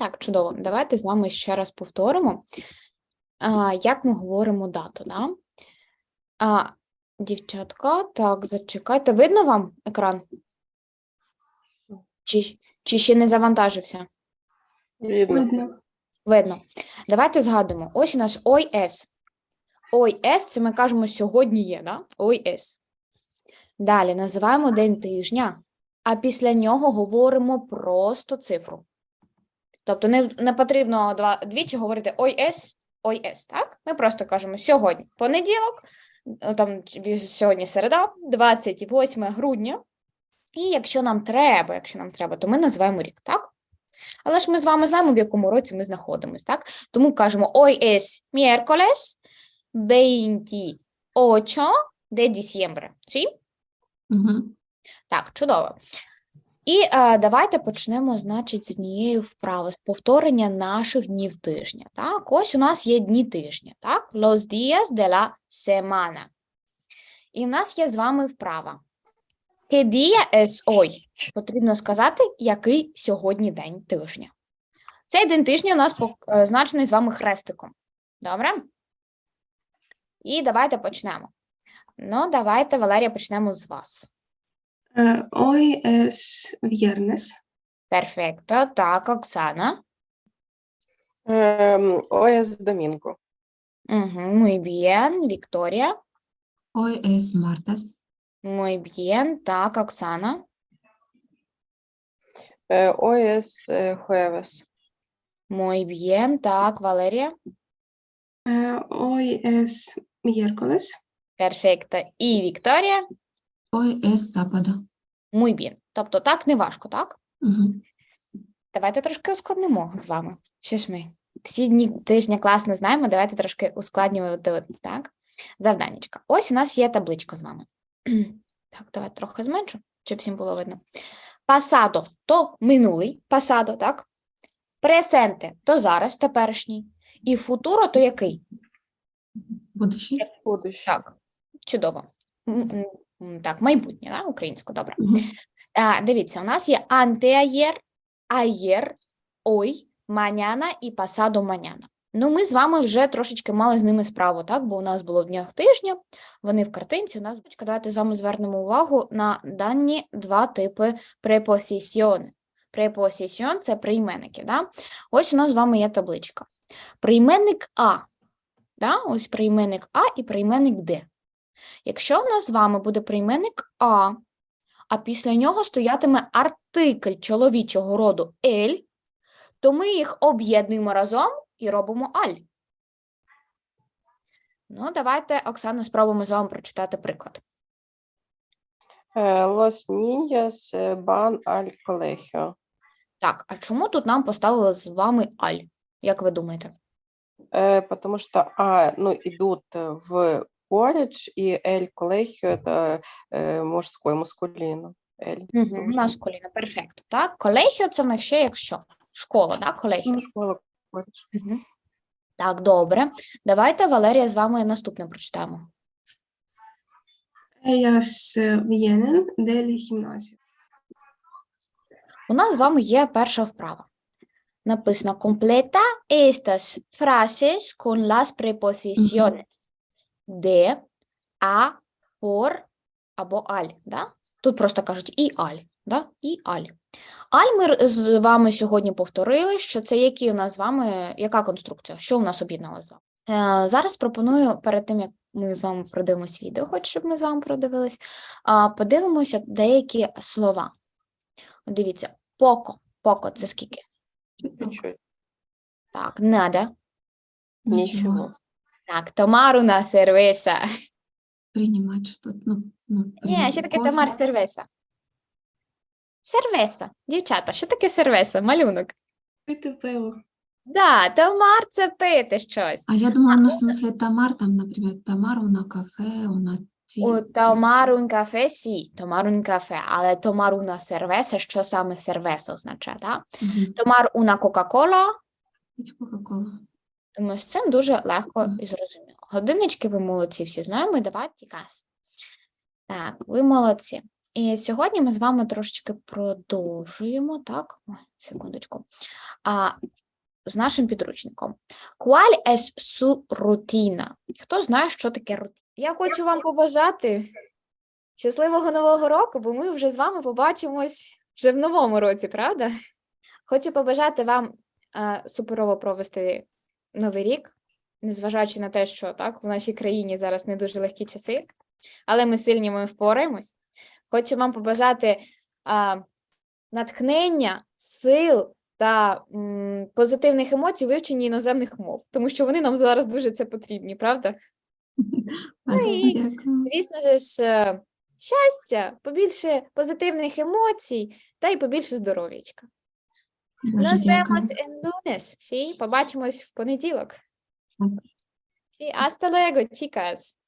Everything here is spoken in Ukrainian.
Так, чудово. Давайте з вами ще раз повторимо, а, як ми говоримо дату. Да? А, дівчатка, так, зачекайте. Видно вам екран? Чи, чи ще не завантажився? Видно. Видно. Видно. Давайте згадуємо. Ось у нас ОЙС. ОЙС це ми кажемо сьогодні є, да? ОЙС. Далі називаємо день тижня, а після нього говоримо просто цифру. Тобто не, не потрібно два, двічі говорити ОЙС, ОЙС, так? Ми просто кажемо сьогодні понеділок, ну, там сьогодні середа, 28 грудня. І якщо нам треба, якщо нам треба, то ми називаємо рік, так? Але ж ми з вами знаємо, в якому році ми знаходимося, так? Тому кажемо hoy es miércoles 28 de diciembre. ¿Sí? Угу. Так, чудово. І е, давайте почнемо, значить, з однієї вправи, з повторення наших днів тижня. Так, ось у нас є дні тижня, так? Los días de la semana. І в нас є з вами вправа. ¿Qué día es hoy? Потрібно сказати, який сьогодні день тижня. Цей день тижня у нас позначений з вами хрестиком. Добре? І давайте почнемо. Ну, давайте, Валерія, почнемо з вас. Е, Hoy es viernes. Перфекто. Так, Оксана. Ем, Hoy es domingo. Угу. Muy bien. Вікторія. Hoy es martes. Muy bien. Так, Оксана. Е, Hoy es е, jueves. Muy bien. Так, Валерія. Е, Hoy es miércoles. Перфекто. І Вікторія. Hoy es sábado. Muy bien. Тобто так не важко, так? Угу. Давайте трошки ускладнимо з вами. Що ж ми всі дні тижня класно знаємо, давайте трошки ускладнювати, так? Завданнячка. Ось у нас є табличка з вами. Так, давайте трохи зменшу, щоб всім було видно. Пасадо то минулий, пасадо, так? Пресенте то зараз, теперішній. І футуро то який? Будущий. Так, чудово. Так, майбутнє, да? українську, добре. А, дивіться, у нас є антеаєр, аєр, ой, маняна і пасадо маняна. Ну, ми з вами вже трошечки мали з ними справу, так? Бо у нас було в днях тижня, вони в картинці. У нас давайте з вами звернемо увагу на дані два типи препосісіони. Препосісіон – це прийменники. Да? Ось у нас з вами є табличка. Прийменник А. Да? Ось прийменник А і прийменник Д. Якщо у нас з вами буде прийменник А, а після нього стоятиме артикль чоловічого роду ель, то ми їх об'єднуємо разом і робимо аль. Ну, давайте, Оксана, спробуємо з вами прочитати приклад. Е, Los niños е, van al. Так, а чому тут нам поставили з вами аль? Як ви думаєте? Е, Потому что А, ну, идут в колледж, и эль colegio это е, мужской, маскулino. Эль. Угу, Дуже. маскуліна, перфекто. Так, колегіо це в них ще якщо? Школа, так, колегіо? Ну, школа, колледж. Мгм. Так, добре. Давайте, Валерія, з вами наступне прочитаємо. Ellas eh, vienen del gimnasio. У нас з вами є перша вправа. Написано completa estas frases con las preposiciones de, a, por або аль. Да? Тут просто кажуть і аль. Да? І аль. Аль ми з вами сьогодні повторили, що це які у нас з вами, яка конструкція? Що у нас з вами? Е, зараз пропоную перед тим, як ми з вами продивимось відео, хоч щоб ми з вами продивились, а, подивимося деякі слова. Дивіться, поко. Поко це скільки? Чуть-чуть. Так, надо. Ничего. Так, tomar una cerveza. Принимать что-то. Ну, ну, Ні, що таке кофе. tomar cerveza? Сервеса. Дівчата, що таке сервеса? Малюнок. Пити пиво. Да, tomar – це пити щось. А я думала, ну, в смысле, Тамар, там, например, Тамару на кафе, у на ті. У café, sí, tomar un café, але una cerveza, що саме сервеса означає, так? Мгм. Tomar una Coca-Cola, Пить Кока-Колу. Тому з цим дуже легко і зрозуміло. Годиннички ви молодці, всі знаємо, і давайте кас. Так, ви молодці. І сьогодні ми з вами трошечки продовжуємо, так? Ой, Секундочку. А, з нашим підручником. Qual es su rutina? Хто знає, що таке рутина? Я хочу вам побажати щасливого нового року, бо ми вже з вами побачимось вже в новому році, правда? Хочу побажати вам е, суперово провести новий рік, незважаючи на те, що так в нашій країні зараз не дуже легкі часи, але ми сильні, ми впораємось. Хочу вам побажати а, натхнення, сил та м, позитивних емоцій вивченні іноземних мов, тому що вони нам зараз дуже це потрібні, правда? Ага, і- Дякую. Звісно ж, е, щастя, побільше позитивних емоцій та й побільше здоров'ячка. Дуже Nos en lunes, ¿sí? Побачимось в понеділок. Sí, hasta luego, chicas.